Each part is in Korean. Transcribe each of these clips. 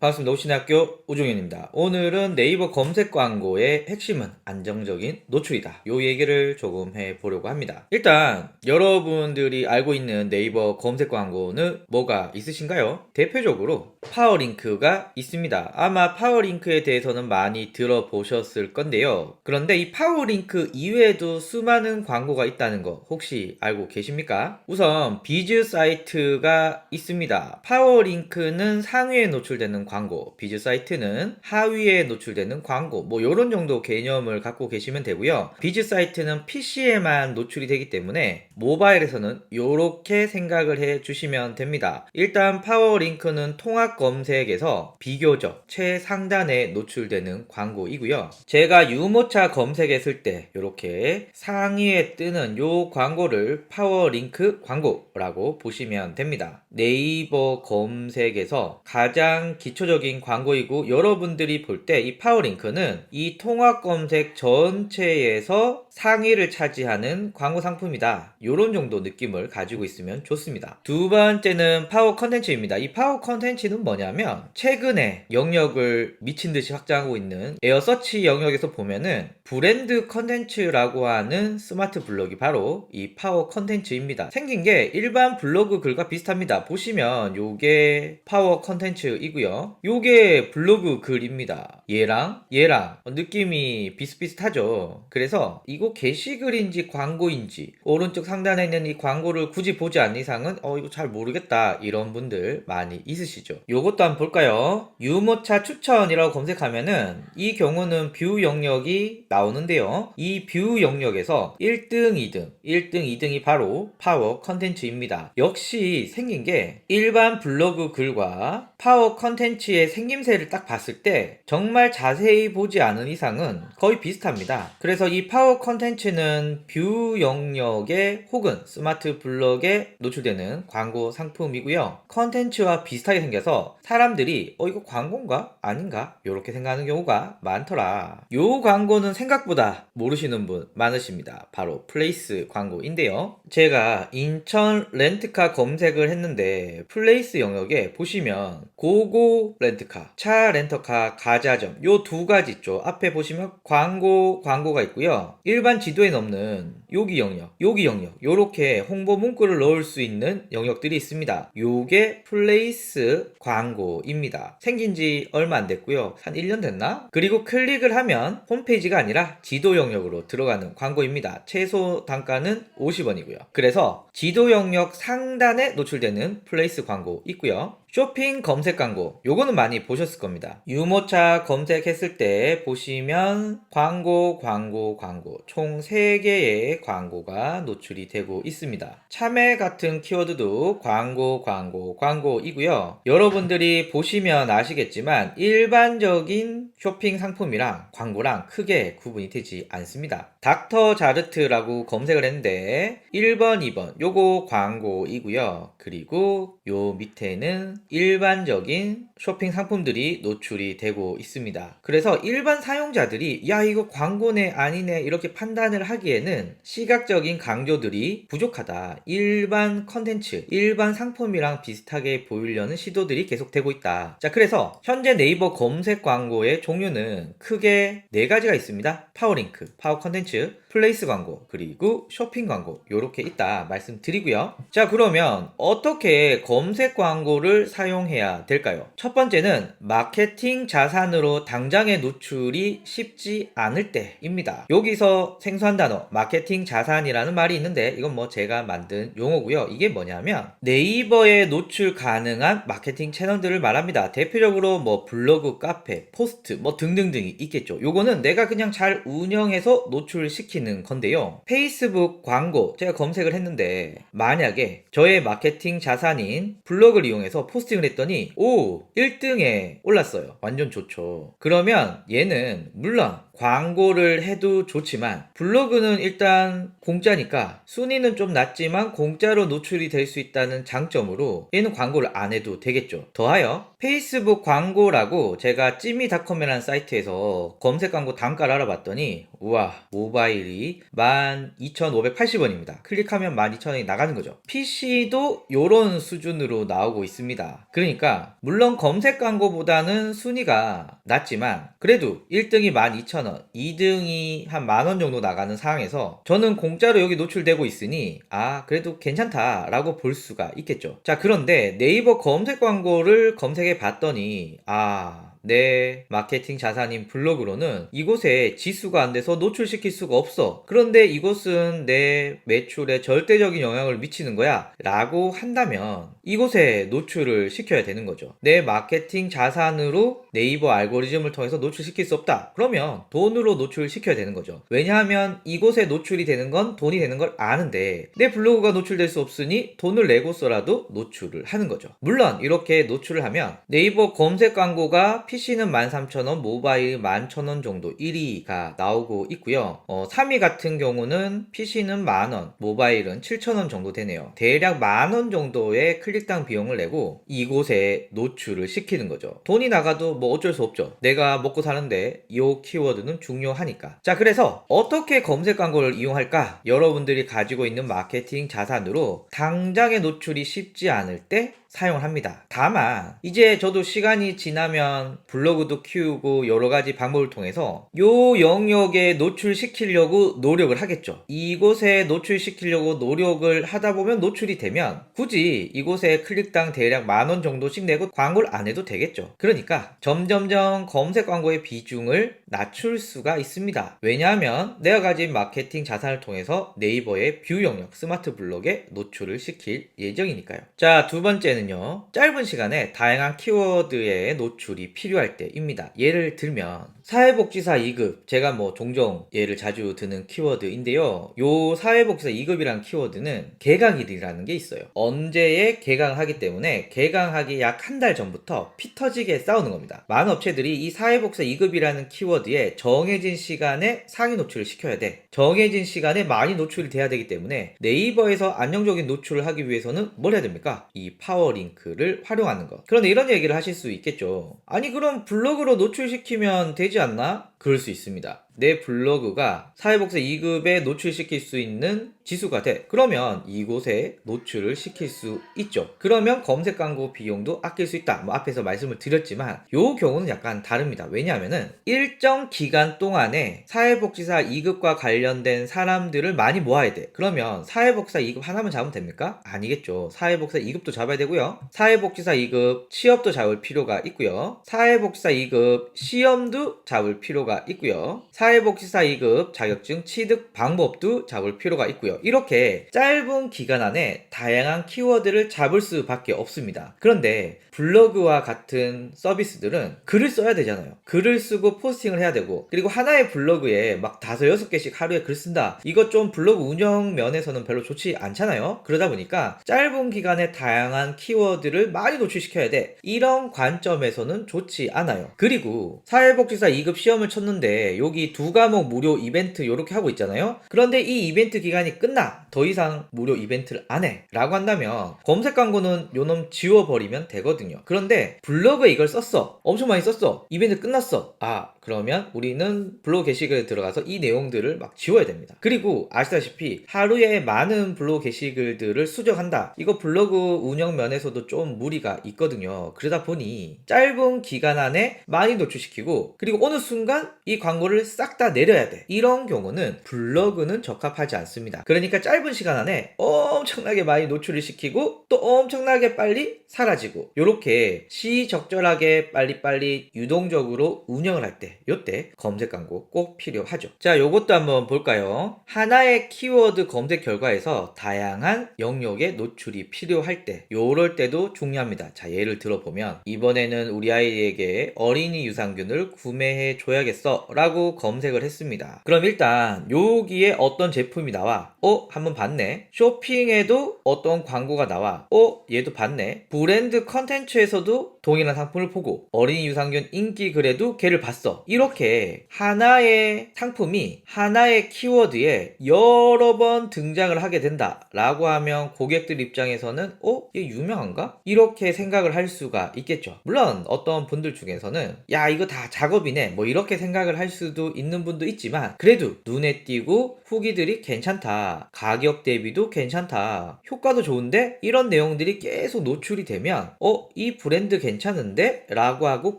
반갑습니다. 오신학교 우종현입니다. 오늘은 네이버 검색 광고의 핵심은 안정적인 노출이다. 요 얘기를 조금 해보려고 합니다. 일단 여러분들이 알고 있는 네이버 검색 광고는 뭐가 있으신가요? 대표적으로 파워링크가 있습니다. 아마 파워링크에 대해서는 많이 들어보셨을 건데요. 그런데 이 파워링크 이외에도 수많은 광고가 있다는 거 혹시 알고 계십니까? 우선 비즈 사이트가 있습니다. 파워링크는 상위에 노출되는 광고, 비즈 사이트는 하위에 노출되는 광고, 뭐 요런 정도 개념을 갖고 계시면 되고요. 비즈 사이트는 PC에만 노출이 되기 때문에 모바일에서는 요렇게 생각을 해 주시면 됩니다. 일단 파워링크는 통합 검색에서 비교적 최상단에 노출되는 광고이고요. 제가 유모차 검색했을 때 요렇게 상위에 뜨는 요 광고를 파워링크 광고라고 보시면 됩니다. 네이버 검색에서 가장 기초 적인 광고이고 여러분들이 볼 때 이 파워링크는 이 통합 검색 전체에서 상위를 차지하는 광고 상품이다. 요런 정도 느낌을 가지고 있으면 좋습니다. 두 번째는 파워 컨텐츠입니다. 이 파워 컨텐츠는 뭐냐면 최근에 영역을 미친 듯이 확장하고 있는 에어 서치 영역에서 보면은 브랜드 컨텐츠라고 하는 스마트 블록이 바로 이 파워 컨텐츠입니다. 생긴 게 일반 블로그 글과 비슷합니다. 보시면 요게 파워 컨텐츠이고요. 요게 블로그 글입니다. 얘랑 얘랑 느낌이 비슷비슷하죠. 그래서 이거 게시글인지 광고인지 오른쪽 상단에 있는 이 광고를 굳이 보지 않는 이상은 어 이거 잘 모르겠다 이런 분들 많이 있으시죠. 요것도 한번 볼까요? 유모차 추천이라고 검색하면은 이 경우는 뷰 영역이 나오는데요. 이 뷰 영역에서 1등, 2등, 1등, 2등이 바로 파워 컨텐츠입니다. 역시 생긴 게 일반 블로그 글과 파워 컨텐츠의 생김새를 딱 봤을 때 정말 자세히 보지 않은 이상은 거의 비슷합니다. 그래서 이 파워 컨텐츠는 뷰 영역에 혹은 스마트 블럭에 노출되는 광고 상품이고요. 컨텐츠와 비슷하게 생겨서 사람들이 어 이거 광고인가 아닌가 이렇게 생각하는 경우가 많더라. 요 광고는 생각보다 모르시는 분 많으십니다. 바로 플레이스 광고인데요. 제가 인천 렌트카 검색을 했는데 플레이스 영역에 보시면 고고 렌트카, 차 렌터카 가자점 요 두 가지 있죠. 앞에 보시면 광고 광고가 있고요. 일반 지도에 없는 여기 영역, 여기 영역 요렇게 홍보 문구를 넣을 수 있는 영역들이 있습니다. 요게 플레이스 광고입니다. 생긴 지 얼마 안 됐고요. 한 1년 됐나? 그리고 클릭을 하면 홈페이지가 아니라 지도 영역으로 들어가는 광고입니다. 최소 단가는 50원이고요. 그래서 지도 영역 상단에 노출되는 플레이스 광고 있고요. 쇼핑 검색 광고 요거는 많이 보셨을 겁니다. 유모차 검색했을 때 보시면 광고 광고 광고 총 3개의 광고가 노출이 되고 있습니다. 참외 같은 키워드도 광고 광고 광고이고요. 여러분들이 보시면 아시겠지만 일반적인 쇼핑 상품이랑 광고랑 크게 구분이 되지 않습니다. 닥터 자르트라고 검색을 했는데 1번, 2번 요거 광고이고요. 그리고 요 밑에는 일반적인 쇼핑 상품들이 노출이 되고 있습니다. 그래서 일반 사용자들이 야 이거 광고네 아니네 이렇게 판단을 하기에는 시각적인 강조들이 부족하다. 일반 컨텐츠, 일반 상품이랑 비슷하게 보이려는 시도들이 계속되고 있다. 자 그래서 현재 네이버 검색 광고의 종류는 크게 네 가지가 있습니다. 파워링크, 파워 컨텐츠, 플레이스 광고, 그리고 쇼핑 광고 이렇게 있다 말씀드리고요. 자 그러면 어떻게 검색 광고를 사용해야 될까요? 첫 번째는 마케팅 자산으로 당장의 노출이 쉽지 않을 때입니다. 여기서 생소한 단어 마케팅 자산이라는 말이 있는데 이건 뭐 제가 만든 용어고요. 이게 뭐냐면 네이버에 노출 가능한 마케팅 채널들을 말합니다. 대표적으로 뭐 블로그, 카페, 포스트 뭐 등등등이 있겠죠. 요거는 내가 그냥 잘 운영해서 노출 시키는 건데요. 페이스북 광고 제가 검색을 했는데 만약에 저의 마케팅 자산인 블로그를 이용해서 포스팅을 했더니 오 1등에 올랐어요. 완전 좋죠. 그러면 얘는 물론 광고를 해도 좋지만 블로그는 일단 공짜니까 순위는 좀 낮지만 공짜로 노출이 될 수 있다는 장점으로 얘는 광고를 안 해도 되겠죠. 더하여 페이스북 광고라고 제가 찌미닷컴이라는 사이트에서 검색 광고 단가를 알아봤더니 우와 모바일이 12,580원입니다. 클릭하면 12,000원이 나가는 거죠. PC도 요런 수준으로 나오고 있습니다. 그러니까 물론 검색 광고보다는 순위가 낮지만 그래도 1등이 12,000원, 2등이 한 만 원 정도 나가는 상황에서 저는 공짜로 여기 노출되고 있으니 아 그래도 괜찮다라고 볼 수가 있겠죠. 자 그런데 네이버 검색 광고를 검색해 봤더니 아내 마케팅 자산인 블로그로는 이곳에 지수가 안 돼서 노출시킬 수가 없어. 그런데 이곳은 내 매출에 절대적인 영향을 미치는 거야. 라고 한다면 이곳에 노출을 시켜야 되는 거죠. 내 마케팅 자산으로 네이버 알고리즘을 통해서 노출시킬 수 없다. 그러면 돈으로 노출시켜야 되는 거죠. 왜냐하면 이곳에 노출이 되는 건 돈이 되는 걸 아는데 내 블로그가 노출될 수 없으니 돈을 내고서라도 노출을 하는 거죠. 물론 이렇게 노출을 하면 네이버 검색 광고가 PC는 13,000원, 모바일 11,000원 정도 1위가 나오고 있고요. 어, 3위 같은 경우는 PC는 만원, 모바일은 7,000원 정도 되네요. 대략 만원 정도의 클릭 당 비용을 내고 이곳에 노출을 시키는 거죠. 돈이 나가도 뭐 어쩔 수 없죠. 내가 먹고 사는데 이 키워드는 중요하니까. 자, 그래서 어떻게 검색 광고를 이용할까? 여러분들이 가지고 있는 마케팅 자산으로 당장의 노출이 쉽지 않을 때 사용을 합니다. 다만 이제 저도 시간이 지나면 블로그도 키우고 여러 가지 방법을 통해서 요 영역에 노출시키려고 노력을 하겠죠. 이곳에 노출시키려고 노력을 하다 보면 노출이 되면 굳이 이곳에 클릭당 대략 만 원 정도씩 내고 광고를 안 해도 되겠죠. 그러니까 점점점 검색 광고의 비중을 낮출 수가 있습니다. 왜냐하면 내가 가진 마케팅 자산을 통해서 네이버의 뷰 영역 스마트 블록에 노출을 시킬 예정이니까요. 자, 두 번째는요. 짧은 시간에 다양한 키워드의 노출이 필요할 때입니다. 예를 들면 사회복지사 2급 제가 뭐 종종 예를 자주 드는 키워드인데요. 요 사회복지사 2급이라는 키워드는 개강일이라는 게 있어요. 언제에 개강을 하기 때문에 개강하기 약 한 달 전부터 피 터지게 싸우는 겁니다. 많은 업체들이 이 사회복지사 2급이라는 키워드에 정해진 시간에 상위 노출을 시켜야 돼. 정해진 시간에 많이 노출이 돼야 되기 때문에 네이버에서 안정적인 노출을 하기 위해서는 뭘 해야 됩니까? 이 파워링크를 활용하는 것. 그런데 이런 얘기를 하실 수 있겠죠. 아니 그럼 블로그로 노출시키면 되지 않나? 그럴 수 있습니다. 내 블로그가 사회복지 2급에 노출시킬 수 있는 지수가 돼. 그러면 이곳에 노출을 시킬 수 있죠. 그러면 검색 광고 비용도 아낄 수 있다. 뭐 앞에서 말씀을 드렸지만 요 경우는 약간 다릅니다. 왜냐하면은 일정 기간 동안에 사회복지사 2급과 관련된 사람들을 많이 모아야 돼. 그러면 사회복지사 2급 하나만 잡으면 됩니까? 아니겠죠. 사회복지사 2급도 잡아야 되고요. 사회복지사 2급 취업도 잡을 필요가 있고요. 사회복지사 2급 시험도 잡을 필요가 있고요. 사회 복지사 2급 자격증 취득 방법도 잡을 필요가 있고요. 이렇게 짧은 기간 안에 다양한 키워드를 잡을 수밖에 없습니다. 그런데 블로그와 같은 서비스들은 글을 써야 되잖아요. 글을 쓰고 포스팅을 해야 되고 그리고 하나의 블로그에 막 다섯 여섯 개씩 하루에 글 쓴다. 이거 좀 블로그 운영 면에서는 별로 좋지 않잖아요. 그러다 보니까 짧은 기간에 다양한 키워드를 많이 노출시켜야 돼. 이런 관점에서는 좋지 않아요. 그리고 사회복지사 2급 시험을 쳤는데 여기 두 과목 무료 이벤트 이렇게 하고 있잖아요. 그런데 이 이벤트 기간이 끝나 더 이상 무료 이벤트를 안 해. 라고 한다면 검색 광고는 요놈 지워버리면 되거든요. 그런데 블로그에 이걸 썼어. 엄청 많이 썼어. 이벤트 끝났어. 아, 그러면 우리는 블로그 게시글에 들어가서 이 내용들을 막 지워야 됩니다. 그리고 아시다시피 하루에 많은 블로그 게시글들을 수정한다. 이거 블로그 운영 면에서도 좀 무리가 있거든요. 그러다 보니 짧은 기간 안에 많이 노출시키고 그리고 어느 순간 이 광고를 싹 다 내려야 돼. 이런 경우는 블로그는 적합하지 않습니다. 그러니까 짧은 시간 안에 엄청나게 많이 노출을 시키고 또 엄청나게 빨리 사라지고 이렇게 시적절하게 빨리빨리 유동적으로 운영을 할 때 요때 검색 광고 꼭 필요하죠. 자, 요것도 한번 볼까요? 하나의 키워드 검색 결과에서 다양한 영역의 노출이 필요할 때 요럴 때도 중요합니다. 자, 예를 들어보면 이번에는 우리 아이에게 어린이 유산균을 구매해 줘야겠어 라고 검색을 했습니다. 그럼 일단 여기에 어떤 제품이 나와? 어? 한번 봤네. 쇼핑에도 어떤 광고가 나와. 어? 얘도 봤네. 브랜드 컨텐츠에서도 동일한 상품을 보고 어린이 유산균 인기 그래도 걔를 봤어. 이렇게 하나의 상품이 하나의 키워드에 여러 번 등장을 하게 된다라고 하면 고객들 입장에서는 어? 얘 유명한가? 이렇게 생각을 할 수가 있겠죠. 물론 어떤 분들 중에서는 야 이거 다 작업이네 뭐 이렇게 생각을 할 수도 있는 분도 있지만 그래도 눈에 띄고 후기들이 괜찮다. 가격 대비도 괜찮다. 효과도 좋은데 이런 내용들이 계속 노출이 되면 어? 이 브랜드 괜찮 은데? 라고 하고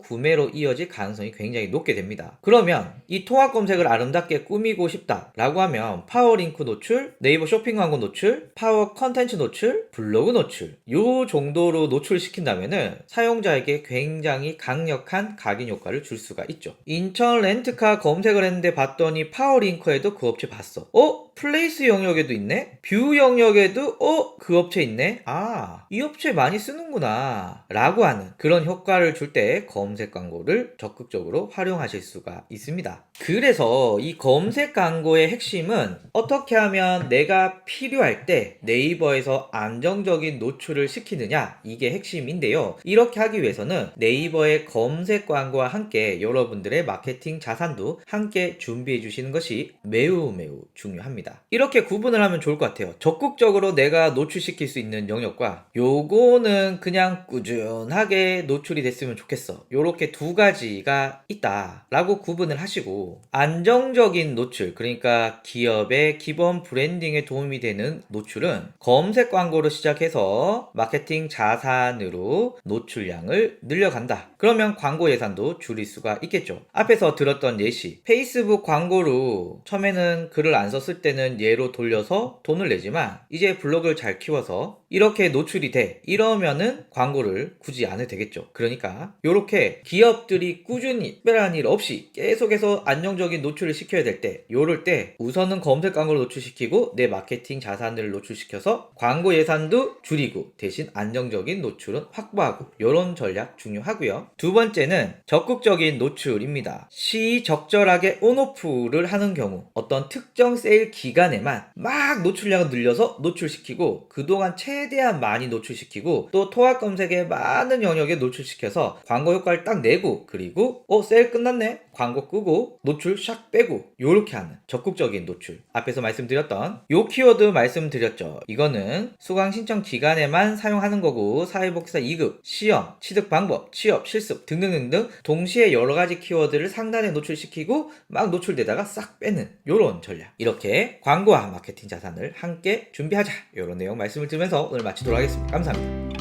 구매로 이어질 가능성이 굉장히 높게 됩니다. 그러면 이 통합 검색을 아름답게 꾸미고 싶다 라고 하면 파워링크 노출, 네이버 쇼핑 광고 노출, 파워 컨텐츠 노출, 블로그 노출 요 정도로 노출시킨다면은 사용자에게 굉장히 강력한 각인 효과를 줄 수가 있죠. 인천 렌트카 검색을 했는데 봤더니 파워링크에도 그 업체 봤어. 어? 플레이스 영역에도 있네? 뷰 영역에도 어? 그 업체 있네? 아, 이 업체 많이 쓰는구나. 라고 하는 그런 효과를 줄 때 검색 광고를 적극적으로 활용하실 수가 있습니다. 그래서 이 검색 광고의 핵심은 어떻게 하면 내가 필요할 때 네이버에서 안정적인 노출을 시키느냐 이게 핵심인데요. 이렇게 하기 위해서는 네이버의 검색 광고와 함께 여러분들의 마케팅 자산도 함께 준비해 주시는 것이 매우 매우 중요합니다. 이렇게 구분을 하면 좋을 것 같아요. 적극적으로 내가 노출시킬 수 있는 영역과 요거는 그냥 꾸준하게 노출이 됐으면 좋겠어. 요렇게 두 가지가 있다 라고 구분을 하시고 안정적인 노출 그러니까 기업의 기본 브랜딩에 도움이 되는 노출은 검색 광고로 시작해서 마케팅 자산으로 노출량을 늘려간다. 그러면 광고 예산도 줄일 수가 있겠죠. 앞에서 들었던 예시 페이스북 광고로 처음에는 글을 안 썼을 때는 얘로 돌려서 돈을 내지만 이제 블로그를 잘 키워서 이렇게 노출이 돼 이러면은 광고를 굳이 안 해도 되겠죠. 그러니까 이렇게 기업들이 꾸준히 특별한 일 없이 계속해서 안정적인 노출을 시켜야 될 때 요럴 때 우선은 검색 광고를 노출시키고 내 마케팅 자산을 노출시켜서 광고 예산도 줄이고 대신 안정적인 노출은 확보하고 요런 전략 중요하고요. 두 번째는 적극적인 노출입니다. 시적절하게 온오프를 하는 경우 어떤 특정 세일 기간에만 막 노출량을 늘려서 노출시키고 그동안 최대한 많이 노출시키고 또 통합 검색에 많은 영역에 노출시켜서 광고 효과를 딱 내고 그리고 어 세일 끝났네. 광고 끄고 노출 샥 빼고 요렇게 하는 적극적인 노출. 앞에서 말씀드렸던 요 키워드 말씀드렸죠. 이거는 수강 신청 기간에만 사용하는 거고 사회복지사 2급 시험 취득 방법 취업 실습 등등등등 동시에 여러 가지 키워드를 상단에 노출시키고 막 노출되다가 싹 빼는 요런 전략. 이렇게 광고와 마케팅 자산을 함께 준비하자. 요런 내용 말씀을 드리면서 오늘 마치도록 하겠습니다. 감사합니다